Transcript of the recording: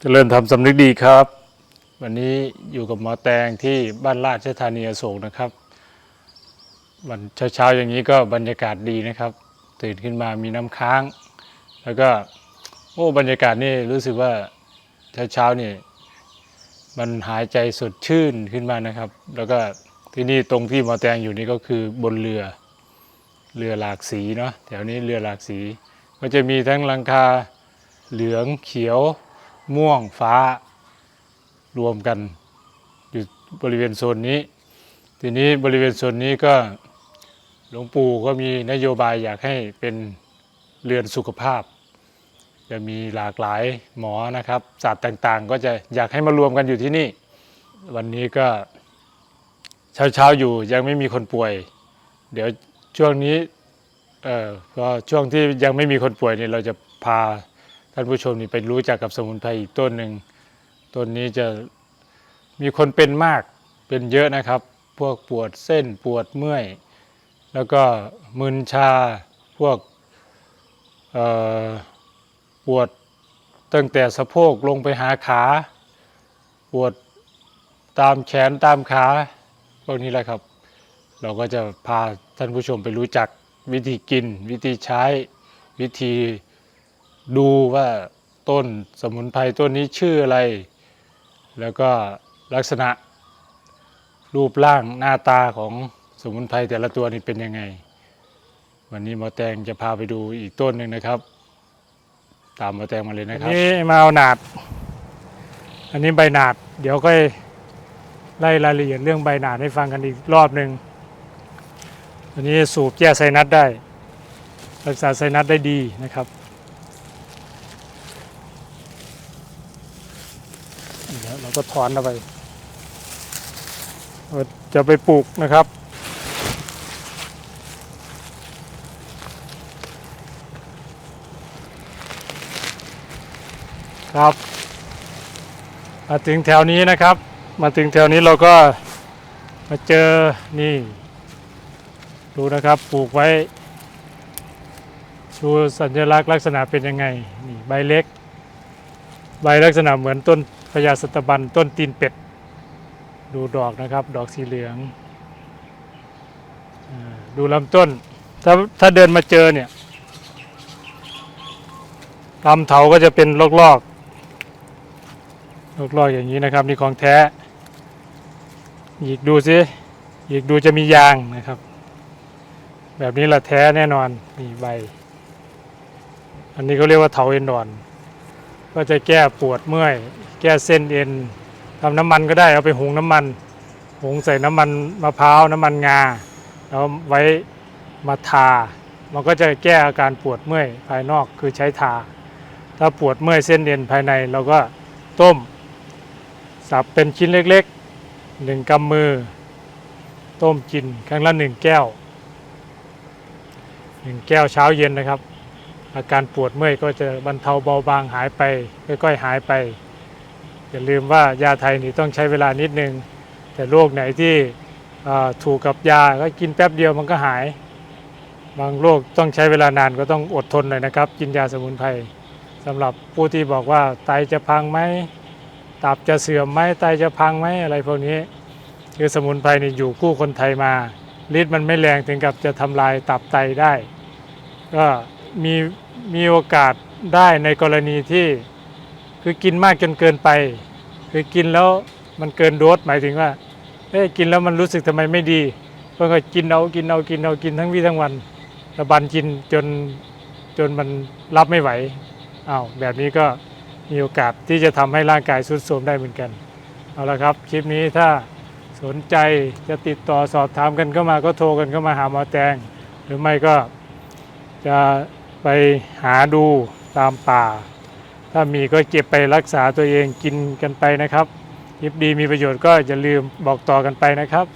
จเจริญธรรมสำนึกดีครับ วันนี้อยู่กับหมอแตงที่บ้านราชธานีอโศกนะครับ วันเช้าๆอย่างนี้ก็บรรยากาศดีนะครับ ตื่นขึ้นมามีน้ำค้าง แล้วก็โอ้บรรยากาศนี่รู้สึกว่าเช้าๆนี่มันหายใจสดชื่นขึ้นมานะครับ แล้วก็ที่นี่ตรงที่หมอแตงอยู่นี่ก็คือบนเรือเรือหลากสีเนาะแถวนี้เรือหลากสี ก็จะมีทั้งลังคาเหลืองเขียว ม่วงฟ้ารวมกันอยู่บริเวณโซนนี้ ทีนี้บริเวณโซนนี้ก็หลวงปู่ก็มีนโยบายอยากให้เป็นเรือนสุขภาพ จะมีหลากหลายหมอนะครับศาสตร์ต่างๆ ก็จะอยากให้มารวมกันอยู่ที่นี่ วันนี้ก็เช้าๆอยู่ยังไม่มีคนป่วย เดี๋ยวช่วงนี้เอ่อพอช่วงที่ยังไม่มีคนป่วยเนี่ยเราจะพา ท่านผู้ชมนี่ไปรู้จักกับสมุนไพรอีกต้นหนึ่งต้นนี้จะมีคนเป็นมากเป็นเยอะนะครับ พวกปวดเส้นปวดเมื่อย แล้วก็มึนชาพวกปวดตั้งแต่สะโพกลงไปหาขาปวดตามแขนตามขาพวกนี้แหละครับ เราก็จะพาท่านผู้ชมไปรู้จักวิธีกิน วิธีใช้วิธี ดูว่าต้นสมุนไพรต้นนี้ชื่ออะไร แล้วก็ลักษณะรูปร่างหน้าตาของสมุนไพรแต่ละตัวนี้เป็นยังไง วันนี้หมอแตงจะพาไปดูอีกต้นหนึ่งนะครับ ตามหมอแตงมาเลยนะครับนี่มาเอาหนาด อันนี้ใบหนาด เดี๋ยวก็ไล่รายละเอียดเรื่องใบหนาดให้ฟังกันอีกรอบหนึ่งอันนี้สูบแก้ไซนัสได้ รักษาไซนัสได้ดีนะครับ เดี๋ยวก็ถอนเอาไปจะไปปลูกนะครับ ครับมาถึงแถวนี้นะครับ มาถึงแถวนี้เราก็มาเจอนี่ ดูนะครับปลูกไว้ดูสัญลักษณ์ลักษณะเป็นยังไงนี่ใบเล็ก ใบลักษณะเหมือนต้น พญาสตบันต้นตีนเป็ด ดูดอกนะครับ ดอกสีเหลืองดูลำต้น ถ้าถ้าเดินมาเจอเนี่ยลำเถาก็จะเป็นลอกๆลอกๆอย่างนี้นะครับ นี่ของแท้หยิกดูสิหยิกดูจะมียางนะครับ แบบนี้ละแท้แน่นอนนี่ใบ อันนี้เขาเรียกว่าเถาเอ็นดอน ก็จะแก้ปวดเมื่อย แก้เส้นเอ็นทำน้ำมันก็ได้เอาไปหุงน้ำมัน หุงใส่น้ำมันมะพร้าวน้ำมันงาแล้วไว้มาทา มันก็จะแก้อาการปวดเมื่อยภายนอกคือใช้ทา ถ้าปวดเมื่อยเส้นเอ็นภายในเราก็ต้ม สับเป็นชิ้นเล็กๆหนึ่งกำมือ ต้มกินครั้งละหนึ่งแก้วหนึ่งแก้วเช้าเย็นนะครับ อาการปวดเมื่อยก็จะบรรเทาเบาบางหายไปค่อยๆหายไป อย่าลืมว่ายาไทยนี่ต้องใช้เวลานิดนึง แต่โรคไหนที่ถูกกับยาก็กินแป๊บเดียวมันก็หาย บางโรคต้องใช้เวลานานก็ต้องอดทนหน่อยนะครับ กินยาสมุนไพรสำหรับผู้ที่บอกว่าไตจะพังไหมตับจะเสื่อมไหมไตจะพังไหมอะไรพวกนี้ คือสมุนไพรนี่อยู่คู่คนไทยมาฤทธิ์มันไม่แรงถึงกับจะทำลายตับไตได้ ก็ มีมีโอกาสได้ในกรณีที่คือกินมากจนเกินไป คือกินแล้วมันเกินโดสหมายถึงว่าเอ้ยกินแล้วมันรู้สึกทำไมไม่ดีก็ก็กินเอากินเอากินเอากินทั้งวี่ทั้งวันตะบันกินจนจนมันรับไม่ไหวอ้าวแบบนี้ก็มีโอกาสที่จะทำให้ร่างกายทรุดโทรมได้เหมือนกันเอาละครับคลิปนี้ถ้าสนใจจะติดต่อสอบถามกันเข้ามาก็โทรกันเข้ามาหาหมอแตงหรือไม่ก็จะ ไปหาดูตามป่า ถ้ามีก็เก็บไปรักษาตัวเองกินกันไปนะครับคลิปดีมีประโยชน์ก็อย่าลืมบอกต่อกันไปนะครับ